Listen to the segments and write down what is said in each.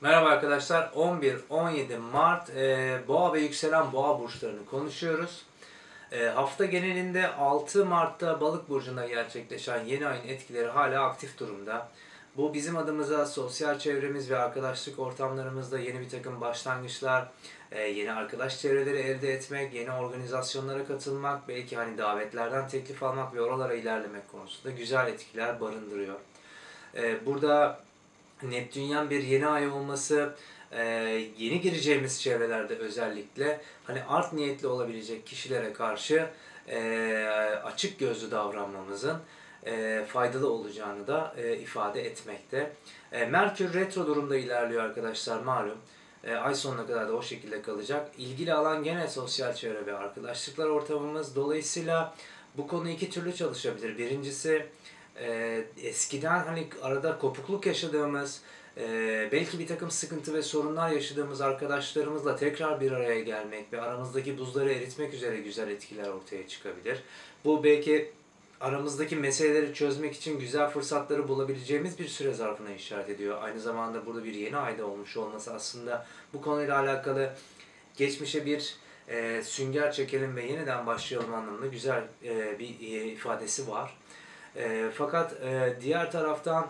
Merhaba arkadaşlar. 11-17 Mart e, Boğa ve yükselen Boğa burçlarını konuşuyoruz. E, hafta genelinde 6 Mart'ta Balık burcunda gerçekleşen yeni ayın etkileri hala aktif durumda. Bu bizim adımıza sosyal çevremiz ve arkadaşlık ortamlarımızda yeni bir takım başlangıçlar, e, yeni arkadaş çevreleri elde etmek, yeni organizasyonlara katılmak, belki hani davetlerden teklif almak ve oralara ilerlemek konusunda güzel etkiler barındırıyor. E, burada Neptünyen bir yeni ay olması, e, yeni gireceğimiz çevrelerde özellikle hani art niyetli olabilecek kişilere karşı e, açık gözlü davranmamızın e, faydalı olacağını da ifade etmekte. Merkür retro durumda ilerliyor arkadaşlar malum. Ay sonuna kadar da o şekilde kalacak. İlgili alan gene sosyal çevre ve arkadaşlıklar ortamımız. Dolayısıyla bu konu iki türlü çalışabilir. Birincisi e, eskiden hani arada kopukluk yaşadığımız, e, belki bir takım sıkıntı ve sorunlar yaşadığımız arkadaşlarımızla tekrar bir araya gelmek ve aramızdaki buzları eritmek üzere güzel etkiler ortaya çıkabilir. Bu belki aramızdaki meseleleri çözmek için güzel fırsatları bulabileceğimiz bir süre zarfına işaret ediyor. Aynı zamanda burada bir yeni ayda olmuş olması aslında bu konuyla alakalı geçmişe bir e, sünger çekelim ve yeniden başlayalım anlamında güzel e, bir e, ifadesi var. E, fakat e, diğer taraftan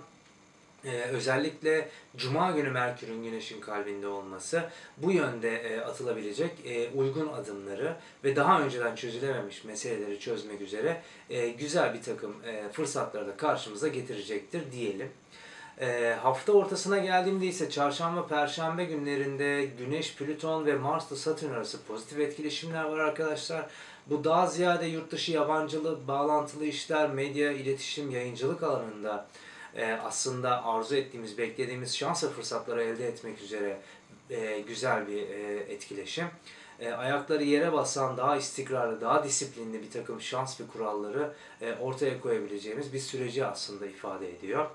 e, özellikle Cuma günü Merkür'ün Güneş'in kalbinde olması bu yönde e, atılabilecek e, uygun adımları ve daha önceden çözülememiş meseleleri çözmek üzere e, güzel bir takım e, fırsatları da karşımıza getirecektir diyelim. E, hafta ortasına geldiğimde ise çarşamba, perşembe günlerinde Güneş, Plüton ve Mars'la Satürn arası pozitif etkileşimler var arkadaşlar. Bu daha ziyade yurt dışı yabancılı, bağlantılı işler, medya, iletişim, yayıncılık alanında e, aslında arzu ettiğimiz, beklediğimiz şans ve fırsatları elde etmek üzere e, güzel bir e, etkileşim. E, ayakları yere basan, daha istikrarlı, daha disiplinli bir takım şans ve kuralları e, ortaya koyabileceğimiz bir süreci aslında ifade ediyor.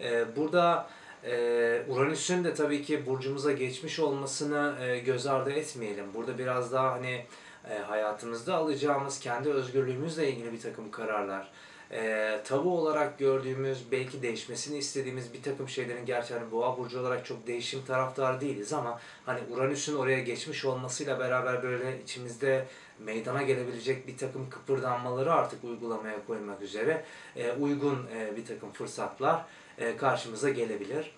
E, burada ee, Uranüs'ün de tabii ki burcumuza geçmiş olmasını e, göz ardı etmeyelim. Burada biraz daha hani e, hayatımızda alacağımız kendi özgürlüğümüzle ilgili bir takım kararlar, e, tabu olarak gördüğümüz, belki değişmesini istediğimiz bir takım şeylerin gerçi hani boğa burcu olarak çok değişim taraftar değiliz ama hani Uranüs'ün oraya geçmiş olmasıyla beraber böyle içimizde meydana gelebilecek bir takım kıpırdanmaları artık uygulamaya koymak üzere e, uygun e, bir takım fırsatlar e, karşımıza gelebilir.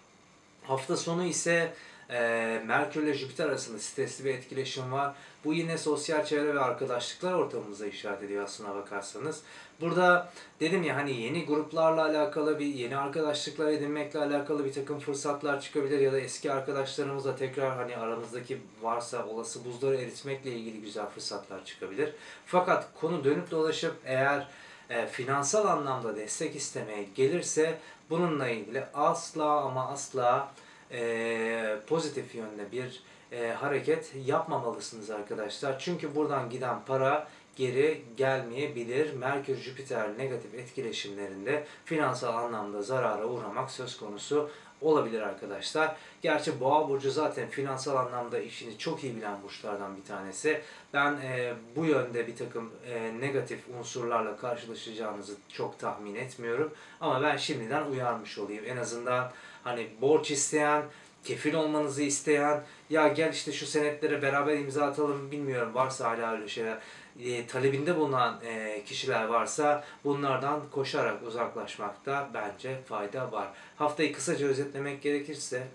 Hafta sonu ise e, Merkür ile Jüpiter arasında stresli bir etkileşim var. Bu yine sosyal çevre ve arkadaşlıklar ortamımıza işaret ediyor aslına bakarsanız. Burada dedim ya hani yeni gruplarla alakalı bir yeni arkadaşlıklar edinmekle alakalı bir takım fırsatlar çıkabilir ya da eski arkadaşlarımızla tekrar hani aramızdaki varsa olası buzları eritmekle ilgili güzel fırsatlar çıkabilir. Fakat konu dönüp dolaşıp eğer e, finansal anlamda destek istemeye gelirse bununla ilgili asla ama asla e, pozitif yönde bir e, hareket yapmamalısınız arkadaşlar. Çünkü buradan giden para geri gelmeyebilir. Merkür-Jüpiter negatif etkileşimlerinde finansal anlamda zarara uğramak söz konusu olabilir arkadaşlar. Gerçi Boğa burcu zaten finansal anlamda işini çok iyi bilen burçlardan bir tanesi. Ben e, bu yönde bir takım e, negatif unsurlarla karşılaşacağınızı çok tahmin etmiyorum. Ama ben şimdiden uyarmış olayım. En azından hani borç isteyen, kefil olmanızı isteyen, ya gel işte şu senetlere beraber imza atalım bilmiyorum varsa hala öyle şeyler e, talebinde bulunan e, kişiler varsa bunlardan koşarak uzaklaşmakta bence fayda var. Haftayı kısaca özetlemek gerekirse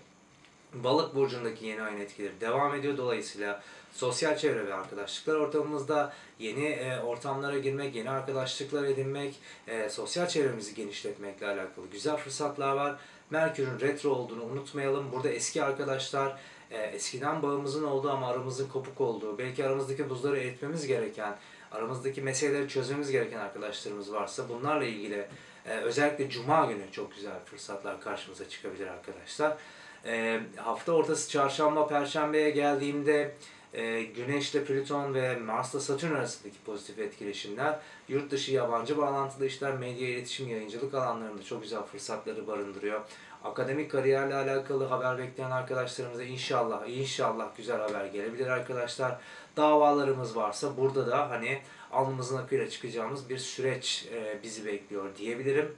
Balık burcundaki yeni ayın etkileri devam ediyor. Dolayısıyla sosyal çevre ve arkadaşlıklar ortamımızda yeni e, ortamlara girmek, yeni arkadaşlıklar edinmek, e, sosyal çevremizi genişletmekle alakalı güzel fırsatlar var. Merkür'ün retro olduğunu unutmayalım. Burada eski arkadaşlar, e, eskiden bağımızın olduğu ama aramızın kopuk olduğu, belki aramızdaki buzları eritmemiz gereken, aramızdaki meseleleri çözmemiz gereken arkadaşlarımız varsa bunlarla ilgili e, özellikle Cuma günü çok güzel fırsatlar karşımıza çıkabilir arkadaşlar. E, hafta ortası çarşamba, perşembeye geldiğimde e, Güneş'le Plüton ve Mars'la Satürn arasındaki pozitif etkileşimler, yurt dışı yabancı bağlantılı işler, medya, iletişim, yayıncılık alanlarında çok güzel fırsatları barındırıyor. Akademik kariyerle alakalı haber bekleyen arkadaşlarımıza inşallah, inşallah güzel haber gelebilir arkadaşlar. Davalarımız varsa burada da hani alnımızın akıyla çıkacağımız bir süreç e, bizi bekliyor diyebilirim.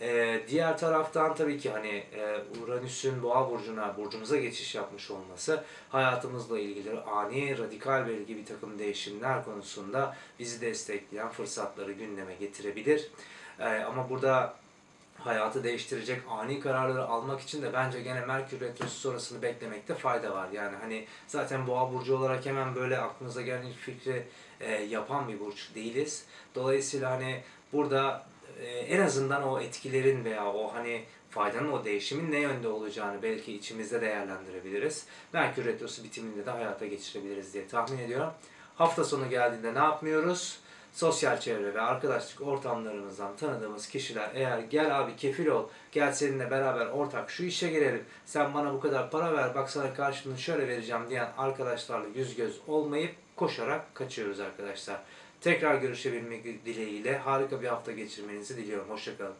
Ee, diğer taraftan tabii ki hani e, Uranüs'ün Boğa burcuna, burcumuza geçiş yapmış olması hayatımızla ilgili ani, radikal belki bir takım değişimler konusunda bizi destekleyen fırsatları gündeme getirebilir. Ee, ama burada hayatı değiştirecek ani kararları almak için de bence gene Merkür Retrosu sonrasını beklemekte fayda var. Yani hani zaten Boğa burcu olarak hemen böyle aklınıza gelen ilk fikri e, yapan bir burç değiliz. Dolayısıyla hani burada e, en azından o etkilerin veya o hani faydanın o değişimin ne yönde olacağını belki içimizde değerlendirebiliriz. Merkür Retrosu bitiminde de hayata geçirebiliriz diye tahmin ediyorum. Hafta sonu geldiğinde ne yapmıyoruz? Sosyal çevre ve arkadaşlık ortamlarımızdan tanıdığımız kişiler eğer gel abi kefil ol, gel seninle beraber ortak şu işe girelim, sen bana bu kadar para ver, bak sana karşılığını şöyle vereceğim diyen arkadaşlarla yüz göz olmayıp koşarak kaçıyoruz arkadaşlar. Tekrar görüşebilmek dileğiyle harika bir hafta geçirmenizi diliyorum. Hoşçakalın.